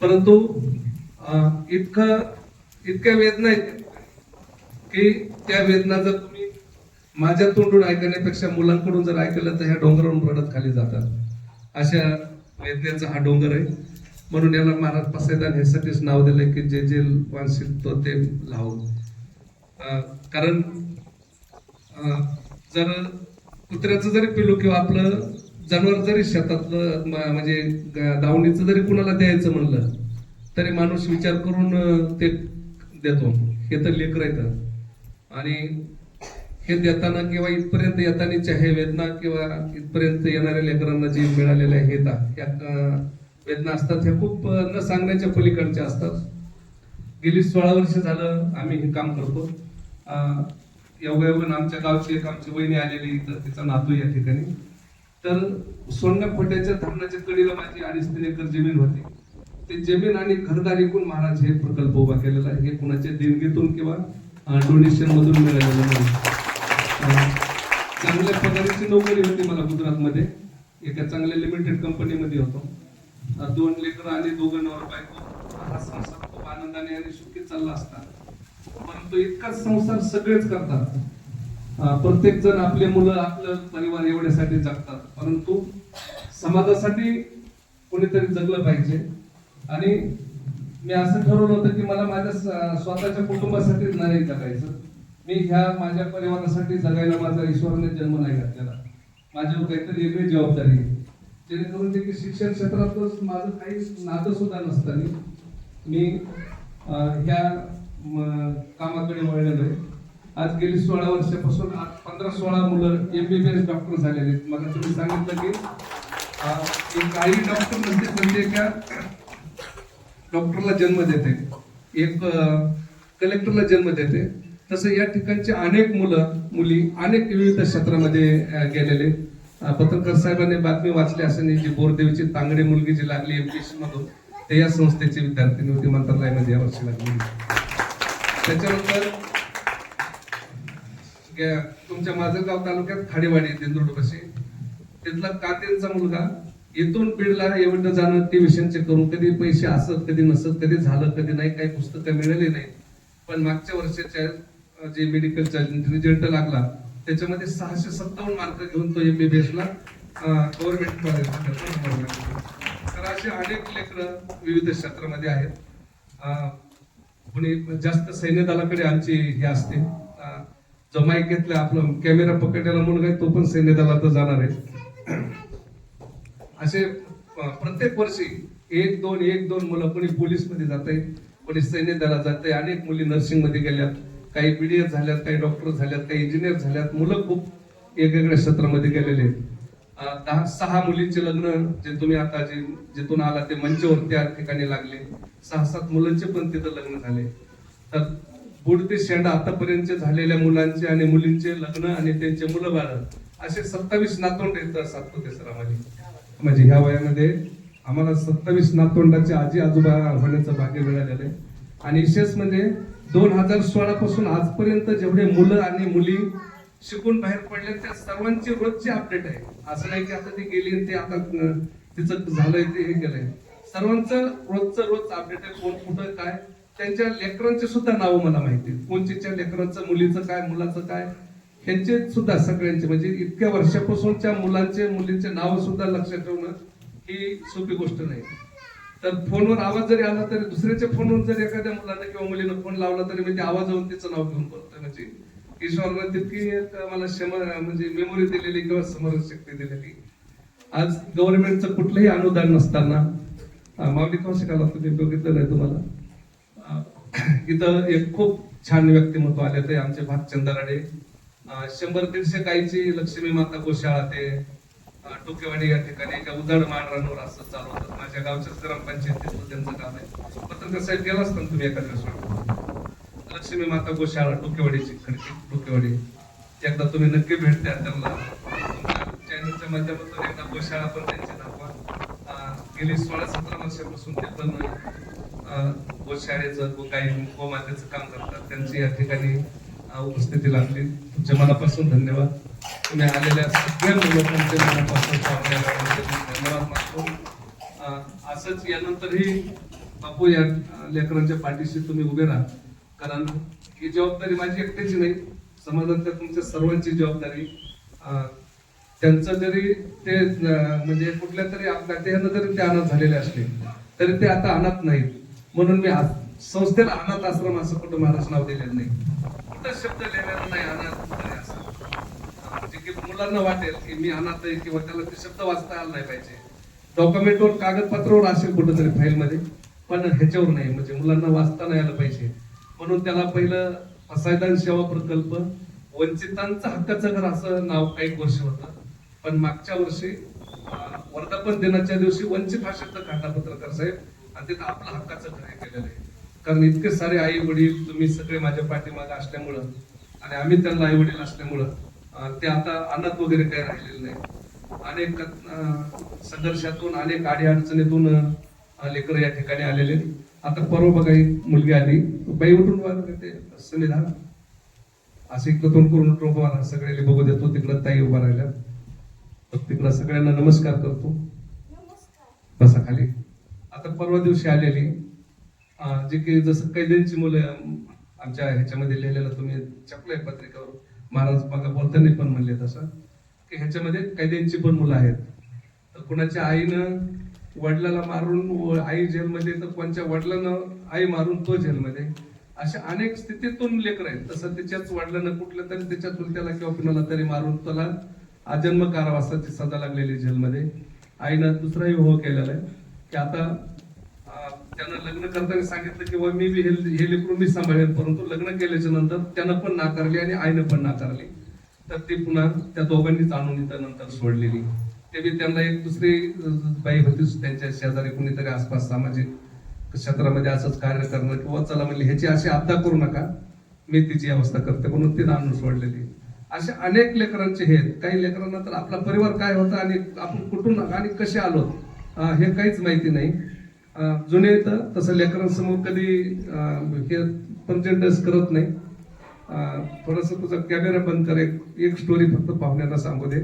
परंतु इतकं इतक्या वेदना आहेत की त्या वेदना जर तुम्ही माझ्या तोंडून ऐकण्यापेक्षा मुलांकडून जर ऐकलं तर ह्या डोंगरावरून रडत खाली जातात. अशा वेदनेचा हा डोंगर आहे. म्हणून याला महाराज पसायदान ह्यासाठीच नाव दिलं की जे जे वांशील तो ते लावू. कारण जर कुत्र्याचं जरी पिलू किंवा आपलं जनावर जरी शेतातलं म- म्हणजे दावणीचं जरी कुणाला द्यायचं म्हणलं तरी माणूस विचार करून ते देतो. हे तर लेकर येतं आणि हे देताना किंवा इथपर्यंत येतानाच्या हे वेदना किंवा इथपर्यंत येणाऱ्या लेकरांना जे मिळालेल्या आहे ह्या वेदना असतात ह्या खूप न सांगण्याच्या पलीकडच्या असतात. गेली सोळा वर्ष झालं आम्ही हे काम करतो. एवढ्या योगायोगानं आमच्या गावची एक आमची वहिनी आलेली इथं तिचा नातू या ठिकाणी. तर सोन्या खोट्याच्या धरणाच्या कडीला माझी अडीच तीन एकर जमीन होती. ते जमीन आणि घरदार एकूण महाराज हे प्रकल्प उभा केलेला आहे. हे कुणाच्या देणगीतून किंवा डोनेशन मधून मिळालेलं नाही. चांगल्या पगाराची नोकरी होती मला गुजरातमध्ये. एका चांगल्या लिमिटेड कंपनीमध्ये होतो. दोन लेकर आणि दोघं नवर बायको. हा संसार खूप आनंदाने आणि सुखी चालला असता. परंतु इतकाच संसार सगळेच करतात. प्रत्येक जण आपले मुलं आपलं परिवार एवढ्यासाठी जगतात. परंतु समाजासाठी कोणीतरी जगलं पाहिजे. आणि मी असं ठरवलं होतं की मला माझ्या स्वतःच्या कुटुंबासाठीच नाही जगायचं. मी ह्या माझ्या परिवारासाठी जगायला माझा ईश्वराने जन्म नाही घातलेला. माझ्यावर काहीतरी वेगळी जबाबदारी आहे. जेणेकरून ते की शिक्षण क्षेत्रातच माझं काही नातं सुद्धा नसताना मी ह्या कामाकडे वळलेलो आहे. आज गेली सोळा वर्षापासून आज पंधरा सोळा मुलं M B B S doctor झालेले आहेत. मला तुम्ही सांगितलं की काही डॉक्टर म्हणजे म्हणजे एका डॉक्टरला जन्म देते. एक कलेक्टरला जन्म देते. तसं या ठिकाणचे अनेक मुलं मुली अनेक विविध क्षेत्रामध्ये गेलेले पत्रकार साहेबांनी बातमी वाचली असं जी बोरदेवीची तांगडे मुलगी जी लागली एमपीएससी मधून ते या संस्थेचे विद्यार्थिनी होती मंत्रालयामध्ये यावर्षी लागली त्याच्यानंतर तुमच्या माझगाव तालुक्यात खाडेवाडी दिंदोडपाशी तिथला कातेंचा मुलगा इथून बीडला एवढं जाणं ट्युशनचे करून कधी पैसे असत कधी नसत कधी झालं कधी नाही काही पुस्तकं मिळाली नाही. पण मागच्या वर्षाच्या जे मेडिकलचा रिझल्ट लागला त्याच्यामध्ये सहाशे सत्तावन्न मार्क घेऊन तो एमबीबीएस ला गव्हर्नमेंट कॉलेज तर असे अनेक लेकर विविध क्षेत्रामध्ये आहेत. कोणी जास्त सैन्य दलाकडे आमची हे असते. जमायकेतलं आपलं कॅमेरा पकडलेला मुलगा आहे तो पण सैन्य दलात जाणार आहे. असे प्रत्येक वर्षी एक दोन एक दोन मुलं कोणी पोलीसमध्ये जात आहे कोणी सैन्य दलात जात आहे अनेक मुली नर्सिंगमध्ये गेल्यात काही बीडीएस झाल्यात काही डॉक्टर झाल्यात काही इंजिनियर झाल्यात मुलं खूप वेगवेगळ्या क्षेत्रामध्ये गेलेले आहेत. दहा सहा मुलींचे लग्न जे तुम्ही आता जे जिथून आला ते मंचवर त्या ठिकाणी लागले. सहा सात मुलांचे पण तिथं लग्न झाले. तर बुड ते शेंडा आतापर्यंत झालेल्या मुलांचे आणि मुलींचे लग्न आणि त्यांचे मुलं बाळ असे सत्तावीस नातोंड आहेत सातपुते सरामध्ये म्हणजे ह्या वयामध्ये आम्हाला सत्तावीस नातोंडाचे आजी आजोबा होण्याचं भाग्य मिळालेलं आहे. आणि विशेष म्हणजे दोन हजार सोळा पासून आजपर्यंत जेवढे मुलं आणि मुली शिकून बाहेर पडले त्या सर्वांची रोजची अपडेट आहे. असं नाही की आता ती गेली आणि ते आता तिचं झालंय ते हे केलंय. सर्वांचं रोजचं रोज अपडेट आहे. कोण कुठं काय? त्यांच्या लेकरांचे सुद्धा नाव मला माहिती आहेत कोणच्या लेकरांचं मुलीचं काय मुलाचं काय ह्यांचे सुद्धा सगळ्यांचे म्हणजे इतक्या वर्षापासूनच्या मुलांचे मुलींचे नाव सुद्धा लक्षात ठेवणं ही सोपी गोष्ट नाही. तर फोनवर आवाज जरी आला तरी दुसऱ्याच्या फोनवर जर एखाद्या मुलानं किंवा मुलीनं फोन लावला तरी मी त्या आवाजावरून तिचं नाव घेऊन बोलतोय म्हणजे ईश्वरानं तितकी मला क्षम म्हणजे मेमोरी दिलेली किंवा समर शक्ती दिलेली. आज गव्हर्नमेंटचं कुठलंही अनुदान नसताना मावली कौशिकाला तुम्ही बघितलं नाही तुम्हाला. इथं एक खूप छान व्यक्तिमत्व आले ते आमचे भागचंद राडे शंभर दीडशे काहीची लक्ष्मी माता गोशाळा ते टोकेवाडी या ठिकाणी एका उदाड मांडरांवर असं चालवतात माझ्या गावच्याच ग्रामपंचायतीत त्यांचं काम आहे. पत्रकार साहेब गेला असता तुम्ही एखाद्या दिवस लक्ष्मी माता गोशाळा टोकेवाडीची खडकी टोकेवाडी. एकदा तुम्ही नक्की भेट द्या त्यांना. चॅनलच्या माध्यमातून एकदा गोशाळा पण त्यांची दाखवा गेली सोळा सतरा वर्षापासून ते पण गोशाळेचं व काही गोमातेचं काम करतात. त्यांची या ठिकाणी उपस्थिती लागली. तुमच्या मनापासून धन्यवाद. तुम्ही आलेल्या सगळ्या लोकांचे मनापासून धन्यवाद मागतो असंच यानंतरही बापू या लेकरांच्या पाठीशी तुम्ही उभे राहा. कारण ही जबाबदारी माझी एकट्याची नाही. समाजातल्या तुमच्या सर्वांची जबाबदारी. त्यांचं जरी ते म्हणजे कुठल्या तरी अपघातानं जरी ते अनाथ झालेले असले तरी ते आता अनाथ नाहीत. म्हणून मी संस्थेला अनाथ आश्रम असं कुठं महाराज नाव दिलेलं नाही. कुठं शब्द लिहिलेला नाही अनाथ असं. म्हणजे की मुलांना वाटेल की मी अनाथ आहे किंवा त्याला ते शब्द वाचता आला नाही पाहिजे. डॉक्युमेंटवर कागदपत्रावर असेल कुठंतरी फाईलमध्ये पण ह्याच्यावर नाही म्हणजे मुलांना वाचता नाही आलं पाहिजे. म्हणून त्याला पहिलं असायदान सेवा प्रकल्प वंचितांचा हक्काचं घर असं नाव काही वर्ष होतं. पण मागच्या वर्षी वर्धापन दिनाच्या दिवशी वंचित हा शब्द काढला पत्रकार साहेब आणि तिथं आपलं हक्काचं घर हे केलेलं आहे. कारण इतके सारे आई वडील तुम्ही सगळे माझ्या पाठीमागे असल्यामुळं आणि आम्ही त्यांना आई वडील असल्यामुळं ते आता अनाथ वगैरे काही राहिलेले नाही. अनेक संघर्षातून अनेक आडी अडचणीतून लेकर या ठिकाणी आलेले. आता परवा बघा एक मुलगी आली. बाई उठून बघा ते. संविधान असे इकडं तोंड करून राहा. सगळ्याला बघू देतो तिकडं ताई उभा राहिल्या. तिकडं सगळ्यांना नमस्कार करतो. बसा खाली. आता परवा दिवशी आलेली जे की जसं कैद्यांची मुलं आमच्या ह्याच्यामध्ये लिहिलेलं तुम्ही छापलंय पत्रिकावर. महाराज बघा बोलताना पण म्हणले तसं की ह्याच्यामध्ये कैद्यांची पण मुलं आहेत. तर कुणाच्या आईनं वडिलाला मारून आई जेलमध्ये तर कोणच्या वडिलानं आई मारून तो जेलमध्ये? अशा अनेक स्थितीतून लेकर आहेत. तसं त्याच्याच वडिलांना कुठलं तरी त्याच्या चुलत्याला किंवा कुणाला तरी मारून त्याला अजन्म कारावासाची सजा लागलेली जेलमध्ये. आईनं दुसराही हो केलेला आहे. की आता त्यांना लग्न करताना सांगितलं की "वा मी बी हे हे मी सांभाळेल परंतु लग्न केल्याच्यानंतर त्यानं पण नाकारली आणि आईनं पण नाकारली. तर ती पुन्हा त्या दोघांनीच आणून इथं नंतर सोडलेली. ते बी त्यांना एक दुसरी बाई होती त्यांच्या शेजारी कुणीतरी आसपास सामाजिक क्षेत्रामध्ये असंच कार्य करणं किंवा चला म्हणले ह्याची अशी आता करू नका. मी तिची अवस्था करते. म्हणून ती आणून सोडलेली. असे अनेक लेकरांचे हे काही लेकरांना तर आपला परिवार काय होता आणि आपण कुठून आणि कसे आलो? होतो हे काहीच माहिती नाही. जुने तर तसं लेकरांसमोर कधी हे प्रचंडच करत नाही. थोडस तुझा कॅमेरा बंद कर एक एक स्टोरी फक्त पाहुण्यांना सांगू दे.